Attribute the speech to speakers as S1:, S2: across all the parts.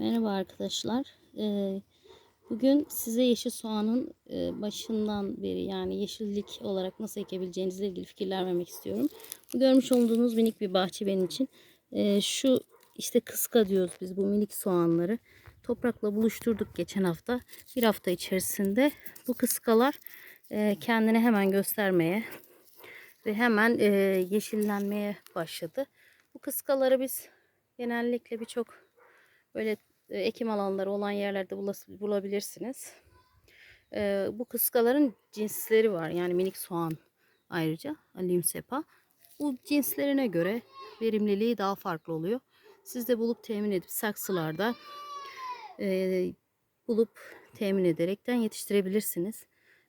S1: Merhaba arkadaşlar. Ee, bugün size yeşil soğanın e, başından beri yani yeşillik olarak nasıl ekebileceğinizle ilgili fikirler vermek istiyorum. Bu görmüş olduğunuz minik bir bahçe benim için. Ee, şu işte kıska diyoruz biz bu minik soğanları. Toprakla buluşturduk geçen hafta. Bir hafta içerisinde bu kıskalar e, kendini hemen göstermeye ve hemen e, yeşillenmeye başladı. Bu kıskaları biz genellikle birçok böyle ekim alanları olan yerlerde bulabilirsiniz. E, bu kıskaların cinsleri var. Yani minik soğan ayrıca alim sepa. Bu cinslerine göre verimliliği daha farklı oluyor. Siz de bulup temin edip saksılarda e, bulup temin ederekten yetiştirebilirsiniz.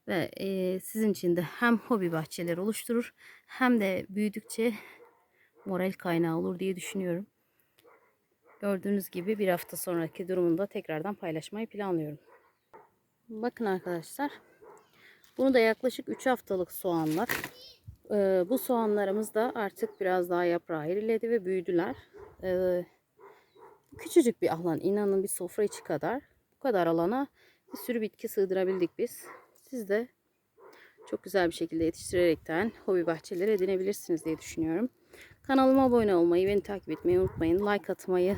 S1: Ve e, sizin için de hem hobi bahçeleri oluşturur hem de büyüdükçe moral kaynağı olur diye düşünüyorum. Gördüğünüz gibi bir hafta sonraki durumunda tekrardan paylaşmayı planlıyorum. Bakın arkadaşlar. Bunu da yaklaşık 3 haftalık soğanlar. Ee, bu soğanlarımız da artık biraz daha yaprağı eriledi ve büyüdüler. Ee, küçücük bir alan. inanın bir sofra içi kadar. Bu kadar alana bir sürü bitki sığdırabildik biz. Siz de çok güzel bir şekilde yetiştirerekten hobi bahçeleri edinebilirsiniz diye düşünüyorum. Kanalıma abone olmayı, beni takip etmeyi unutmayın. Like atmayı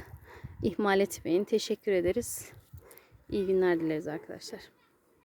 S1: ihmal etmeyin. Teşekkür ederiz. İyi günler dileriz arkadaşlar.